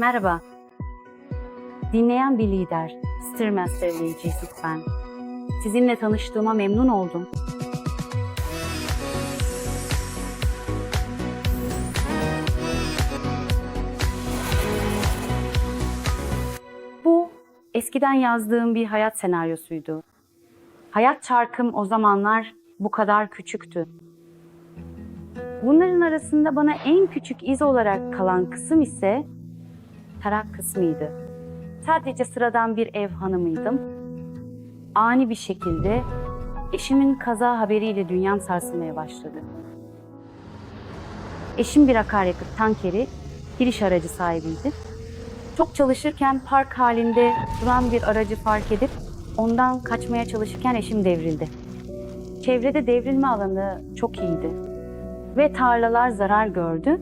Merhaba. Dinleyen bir lider, Stirmaster Yusuf ben. Sizinle tanıştığıma memnun oldum. Bu eskiden yazdığım bir hayat senaryosuydu. Hayat çarkım o zamanlar bu kadar küçüktü. Bunların arasında bana en küçük iz olarak kalan kısım ise tarak kısmıydı. Sadece sıradan bir ev hanımıydım. Ani bir şekilde eşimin kaza haberiyle dünyam sarsılmaya başladı. Eşim bir akaryakıt tankeri, giriş aracı sahibiydi. Çok çalışırken park halinde duran bir aracı fark edip ondan kaçmaya çalışırken eşim devrildi. Çevrede devrilme alanı çok iyiydi ve tarlalar zarar gördü.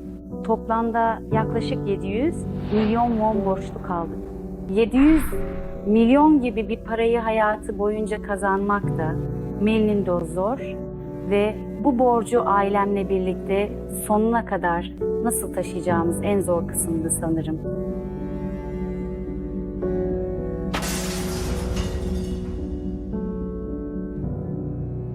Toplamda yaklaşık 700 milyon won borçlu kaldık. 700 milyon gibi bir parayı hayatı boyunca kazanmak da Melinin zor ve bu borcu ailemle birlikte sonuna kadar nasıl taşıyacağımız en zor kısımdı sanırım.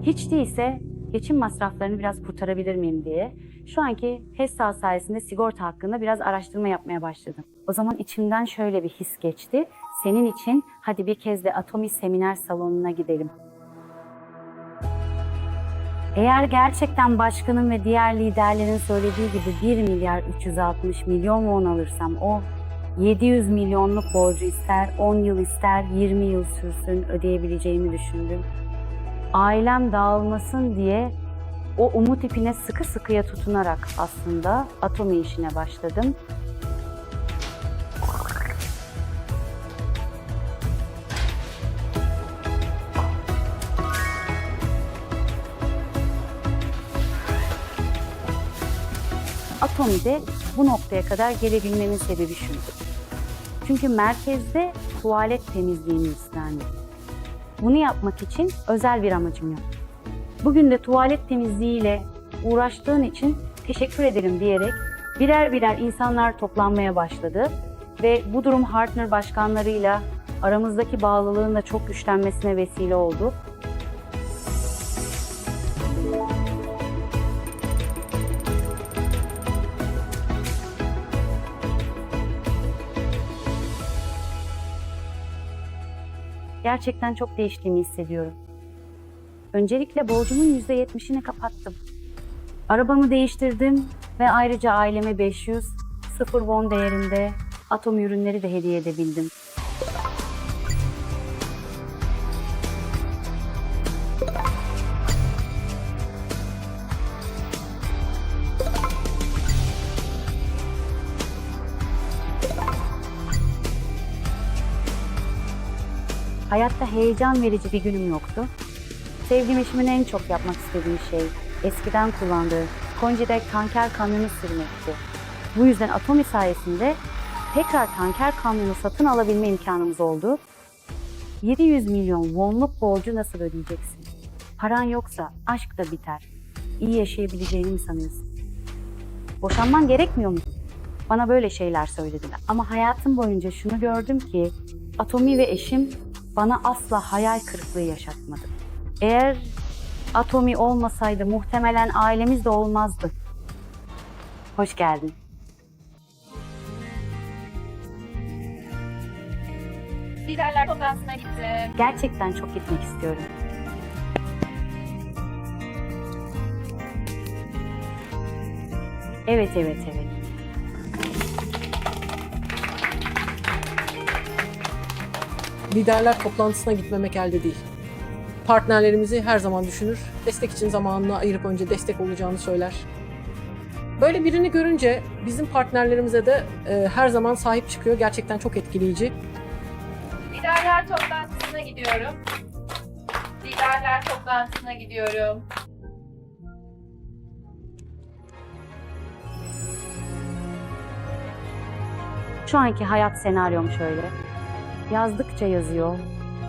Hiç değilse geçim masraflarını biraz kurtarabilir miyim diye şu anki HESSA sayesinde sigorta hakkında biraz araştırma yapmaya başladım. O zaman içimden şöyle bir his geçti. Senin için hadi bir kez de Atomi Seminer Salonu'na gidelim. Eğer gerçekten başkanın ve diğer liderlerin söylediği gibi 1 milyar 360 milyon won alırsam o 700 milyonluk borcu ister 10 yıl ister 20 yıl sürsün ödeyebileceğimi düşündüm ailem dağılmasın diye o umut ipine sıkı sıkıya tutunarak aslında atomi işine başladım. Atomide bu noktaya kadar gelebilmemin sebebi şuydu. Çünkü merkezde tuvalet temizliğini istendi. Bunu yapmak için özel bir amacım yok. Bugün de tuvalet temizliğiyle uğraştığın için teşekkür ederim diyerek birer birer insanlar toplanmaya başladı ve bu durum Hartner başkanlarıyla aramızdaki bağlılığın da çok güçlenmesine vesile oldu. Gerçekten çok değiştiğimi hissediyorum. Öncelikle borcumun %70'ini kapattım. Arabamı değiştirdim ve ayrıca aileme 500, 0 won değerinde atom ürünleri de hediye edebildim. Hayatta heyecan verici bir günüm yoktu. Sevdiğim eşimin en çok yapmak istediği şey eskiden kullandığı Koncidek tanker kamyonu sürmekti. Bu yüzden Atomi sayesinde tekrar tanker kamyonu satın alabilme imkanımız oldu. 700 milyon wonluk borcu nasıl ödeyeceksin? Paran yoksa aşk da biter. İyi yaşayabileceğini mi sanıyorsun? Boşanman gerekmiyor mu? Bana böyle şeyler söylediler. Ama hayatım boyunca şunu gördüm ki Atomi ve eşim bana asla hayal kırıklığı yaşatmadı. Eğer Atomi olmasaydı muhtemelen ailemiz de olmazdı. Hoş geldin. Liderler toplantısına gittim. Gerçekten çok gitmek istiyorum. Evet, evet, evet. Liderler toplantısına gitmemek elde değil. Partnerlerimizi her zaman düşünür, destek için zamanını ayırıp önce destek olacağını söyler. Böyle birini görünce bizim partnerlerimize de e, her zaman sahip çıkıyor. Gerçekten çok etkileyici. Liderler toplantısına gidiyorum. Liderler toplantısına gidiyorum. Şu anki hayat senaryom şöyle. Yazdıkça yazıyor,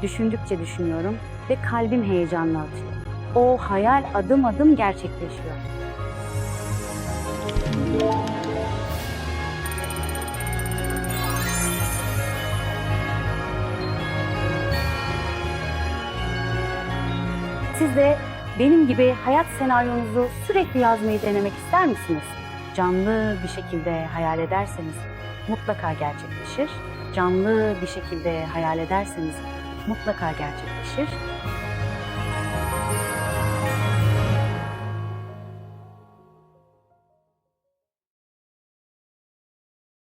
düşündükçe düşünüyorum ve kalbim heyecanla atıyor. O hayal adım adım gerçekleşiyor. Siz de benim gibi hayat senaryonuzu sürekli yazmayı denemek ister misiniz? Canlı bir şekilde hayal ederseniz mutlaka gerçekleşir Canlı bir şekilde hayal ederseniz mutlaka gerçekleşir.